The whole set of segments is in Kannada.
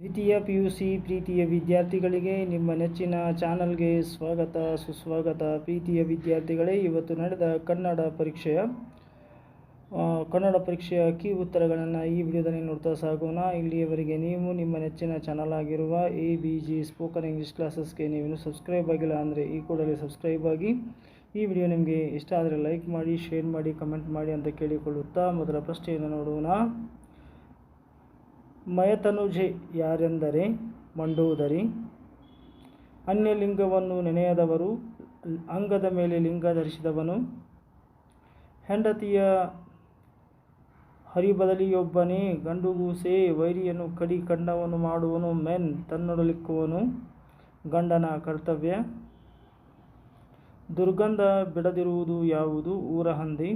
ದ್ವಿತೀಯ ಪಿ ಯು ಸಿ ಪ್ರೀತಿಯ ವಿದ್ಯಾರ್ಥಿಗಳಿಗೆ ನಿಮ್ಮ ನೆಚ್ಚಿನ ಚಾನಲ್ಗೆ ಸ್ವಾಗತ, ಸುಸ್ವಾಗತ. ಪ್ರೀತಿಯ ವಿದ್ಯಾರ್ಥಿಗಳೇ, ಇವತ್ತು ನಡೆದ ಕನ್ನಡ ಪರೀಕ್ಷೆಯ ಕನ್ನಡ ಪರೀಕ್ಷೆಯ ಕೀ ಉತ್ತರಗಳನ್ನು ಈ ವಿಡಿಯೋದಲ್ಲಿ ನೋಡ್ತಾ ಸಾಗೋಣ. ಇಲ್ಲಿಯವರೆಗೆ ನೀವು ನಿಮ್ಮ ನೆಚ್ಚಿನ ಚಾನಲ್ ಆಗಿರುವ A B G spoken English ಕ್ಲಾಸಸ್ಗೆ ನೀವು ಸಬ್ಸ್ಕ್ರೈಬ್ ಆಗಿಲ್ಲ ಅಂದರೆ ಈ ಕೂಡಲೇ ಸಬ್ಸ್ಕ್ರೈಬ್ ಆಗಿ. ಈ ವಿಡಿಯೋ ನಿಮಗೆ ಇಷ್ಟ ಆದರೆ ಲೈಕ್ ಮಾಡಿ, ಶೇರ್ ಮಾಡಿ, ಕಮೆಂಟ್ ಮಾಡಿ ಅಂತ ಕೇಳಿಕೊಳ್ಳುತ್ತಾ ಮೊದಲ ಪ್ರಶ್ನೆಯನ್ನು ನೋಡೋಣ. ಮಯತನುಜೆ ಯಾರೆಂದರೆ ಮಂಡೋದರಿ ಅನ್ಯಲಿಂಗವನ್ನು ನೆನೆಯದವರು, ಅಂಗದ ಮೇಲೆ ಲಿಂಗ ಧರಿಸಿದವನು. ಹೆಂಡತಿಯ ಹರಿಬದಲಿಯೊಬ್ಬನೇ, ಗಂಡುಗೂಸೆ, ವೈರಿಯನ್ನು ಕಡಿ ಕಂಡವನು ಮಾಡುವನು, ಮೆನ್ ತನ್ನೊಡಲಿಕ್ಕುವನು, ಗಂಡನ ಕರ್ತವ್ಯ. ದುರ್ಗಂಧ ಬಿಡದಿರುವುದು ಯಾವುದು? ಊರ ಹಂದಿ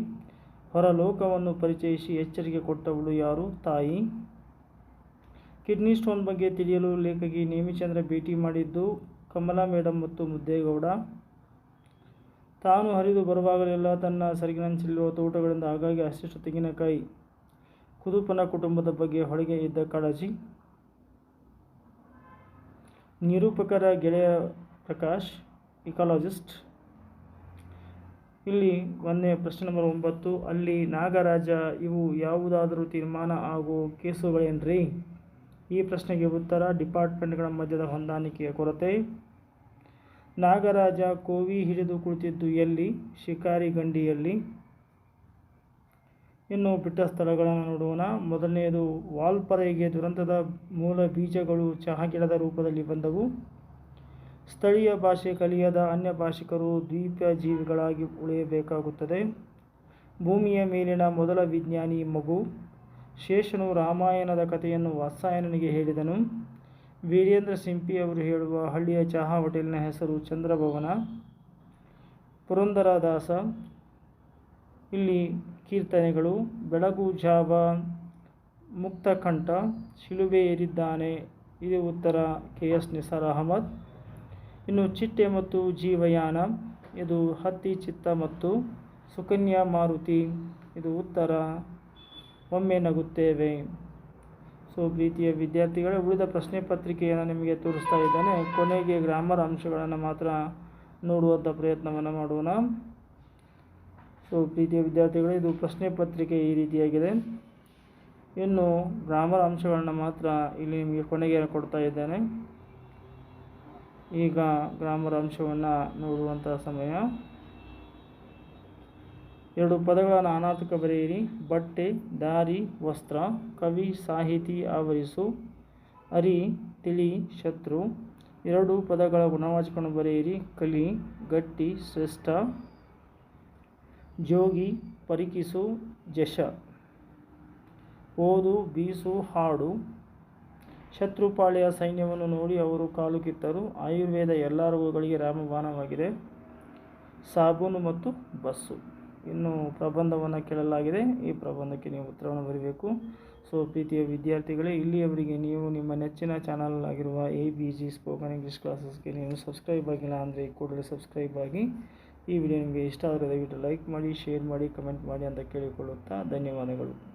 ಹೊರಲೋಕವನ್ನು ಪರಿಚಯಿಸಿ ಎಚ್ಚರಿಕೆ ಕೊಟ್ಟವಳು ಯಾರು? ತಾಯಿ. ಕಿಡ್ನಿ ಸ್ಟೋನ್ ಬಗ್ಗೆ ತಿಳಿಯಲು ಲೇಖಕಿ ನೇಮಿಚಂದ್ರ ಭೇಟಿ ಮಾಡಿದ್ದು ಕಮಲಾ ಮೇಡಮ್ ಮತ್ತು ಮುದ್ದೇಗೌಡ. ತಾನು ಹರಿದು ಬರುವಾಗಲೆಲ್ಲ ತನ್ನ ಸರಿಗಿನಂಚಿರುವ ತೋಟಗಳಿಂದ ಆಗಾಗ್ಗೆ ಅಷ್ಟಿಷ್ಟು ತೆಂಗಿನಕಾಯಿ ಕುದುಪನ ಕುಟುಂಬದ ಬಗ್ಗೆ ಹೊಳಿಗೆ ಇದ್ದ ಕಾಳಜಿ. ನಿರೂಪಕರ ಗೆಳೆಯ ಪ್ರಕಾಶ್, ಇಕಾಲಜಿಸ್ಟ್. ಇಲ್ಲಿ ಒಂದನೇ ಪ್ರಶ್ನೆ ನಂಬರ್ ಒಂಬತ್ತು, ಅಲ್ಲಿ ನಾಗರಾಜ ಇವು ಯಾವುದಾದರೂ ತೀರ್ಮಾನ ಆಗೋ ಕೇಸುಗಳೇನ್ರಿ? ಈ ಪ್ರಶ್ನೆಗೆ ಉತ್ತರ, ಡಿಪಾರ್ಟ್ಮೆಂಟ್ಗಳ ಮಧ್ಯದ ಹೊಂದಾಣಿಕೆಯ ಕೊರತೆ. ನಾಗರಾಜ ಕೋವಿ ಹಿಡಿದು ಕುಳಿತಿದ್ದು ಎಲ್ಲಿ? ಶಿಕಾರಿ ಗಂಡಿಯಲ್ಲಿ ಇನ್ನು ಬಿಟ್ಟ ಸ್ಥಳಗಳನ್ನು ನೋಡೋಣ. ಮೊದಲನೆಯದು, ವಾಲ್ಪರೆಗೆ ದುರಂತದ ಮೂಲ ಬೀಜಗಳು ಚಹಾ ಗಿಡದ ರೂಪದಲ್ಲಿ ಬಂದವು. ಸ್ಥಳೀಯ ಭಾಷೆ ಕಲಿಯದ ಅನ್ಯ ಭಾಷಿಕರು ದ್ವೀಪ ಜೀವಿಗಳಾಗಿ ಉಳಿಯಬೇಕಾಗುತ್ತದೆ. ಭೂಮಿಯ ಮೇಲಿನ ಮೊದಲ ವಿಜ್ಞಾನಿ ಮಗು ಶೇಷನು ರಾಮಾಯಣದ ಕಥೆಯನ್ನು ವಾತ್ಸಾಯನಿಗೆ ಹೇಳಿದನು. ವೀರೇಂದ್ರ ಸಿಂಪಿ ಅವರು ಹೇಳುವ ಹಳ್ಳಿಯ ಚಹಾ ಹೋಟೆಲ್ನ ಹೆಸರು ಚಂದ್ರಭವನ. ಪುರಂದರದಾಸ, ಇಲ್ಲಿ ಕೀರ್ತನೆಗಳು. ಬೆಳಗು ಜಾವ ಮುಕ್ತಕಂಠ, ಶಿಲುಬೆ ಏರಿದ್ದಾನೆ. ಇದು ಉತ್ತರ ಕೆ. ಎಸ್. ನಿಸಾರ್ ಅಹಮದ್. ಇನ್ನು ಚಿಟ್ಟೆ ಮತ್ತು ಜೀವಯಾನ. ಇದು ಹತ್ತಿ, ಚಿತ್ತ ಮತ್ತು ಸುಕನ್ಯಾ ಮಾರುತಿ. ಇದು ಉತ್ತರ ಒಮ್ಮೆ ನಗುತ್ತೇವೆ. ಸೊ, ಪ್ರೀತಿಯ ವಿದ್ಯಾರ್ಥಿಗಳೇ, ಉಳಿದ ಪ್ರಶ್ನೆ ಪತ್ರಿಕೆಯನ್ನು ನಿಮಗೆ ತೋರಿಸ್ತಾ ಇದ್ದಾನೆ. ಕೊನೆಗೆ ಗ್ರಾಮರ್ ಅಂಶಗಳನ್ನು ಮಾತ್ರ ನೋಡುವಂಥ ಪ್ರಯತ್ನವನ್ನು ಮಾಡೋಣ. ಸೊ, ಪ್ರೀತಿಯ ವಿದ್ಯಾರ್ಥಿಗಳೇ, ಇದು ಪ್ರಶ್ನೆ ಪತ್ರಿಕೆ ಈ ರೀತಿಯಾಗಿದೆ. ಇನ್ನು ಗ್ರಾಮರ್ ಅಂಶಗಳನ್ನು ಮಾತ್ರ ಇಲ್ಲಿ ನಿಮಗೆ ಕೊನೆಗೆ ಕೊಡ್ತಾ ಇದ್ದೇನೆ. ಈಗ ಗ್ರಾಮರ್ ಅಂಶವನ್ನು ನೋಡುವಂಥ ಸಮಯ. ಎರಡು ಪದಗಳ ಅನಾಥಕ ಬರೆಯಿರಿ. ಬಟ್ಟೆ, ದಾರಿ, ವಸ್ತ್ರ, ಕವಿ, ಸಾಹಿತಿ ಆವರಿಸು. ಅರಿ, ತಿಳಿ, ಶತ್ರು. ಎರಡು ಪದಗಳ ಗುಣವಾಚಕವನ್ನು ಬರೆಯಿರಿ. ಕಲಿ, ಗಟ್ಟಿ, ಶ್ರೇಷ್ಠ. ಜೋಗಿ, ಪರಿಕಿಸು, ಜಶ. ಓದು, ಬೀಸು, ಹಾಡು. ಶತ್ರುಪಾಳ್ಯ ಸೈನ್ಯವನ್ನು ನೋಡಿ ಅವರು ಕಾಲು ಕಿತ್ತರು. ಆಯುರ್ವೇದ ಎಲ್ಲ ರೋಗಗಳಿಗೆ ರಾಮಬಾಣವಾಗಿದೆ. ಸಾಬೂನು ಮತ್ತು ಬಸ್ಸು. ಇನ್ನು ಪ್ರಬಂಧವನ್ನು ಕೇಳಲಾಗಿದೆ. ಈ ಪ್ರಬಂಧಕ್ಕೆ ನೀವು ಉತ್ತರವನ್ನು ಬರೀಬೇಕು. ಸೊ, ಪ್ರೀತಿಯ ವಿದ್ಯಾರ್ಥಿಗಳೇ, ಇಲ್ಲಿಯವರಿಗೆ ನೀವು ನಿಮ್ಮ ನೆಚ್ಚಿನ ಚಾನಲ್ ಆಗಿರುವ A B G spoken English ಕ್ಲಾಸಸ್ಗೆ ನೀವು ಸಬ್ಸ್ಕ್ರೈಬ್ ಆಗಿಲ್ಲ ಅಂದರೆ ಕೂಡಲೇ ಸಬ್ಸ್ಕ್ರೈಬ್ ಆಗಿ. ಈ ವಿಡಿಯೋ ನಿಮಗೆ ಇಷ್ಟ ಆದರೆ ದಯವಿಟ್ಟು ಲೈಕ್ ಮಾಡಿ ಶೇರ್ ಮಾಡಿ ಕಮೆಂಟ್ ಮಾಡಿ ಅಂತ ಕೇಳಿಕೊಳ್ಳುತ್ತಾ ಧನ್ಯವಾದಗಳು.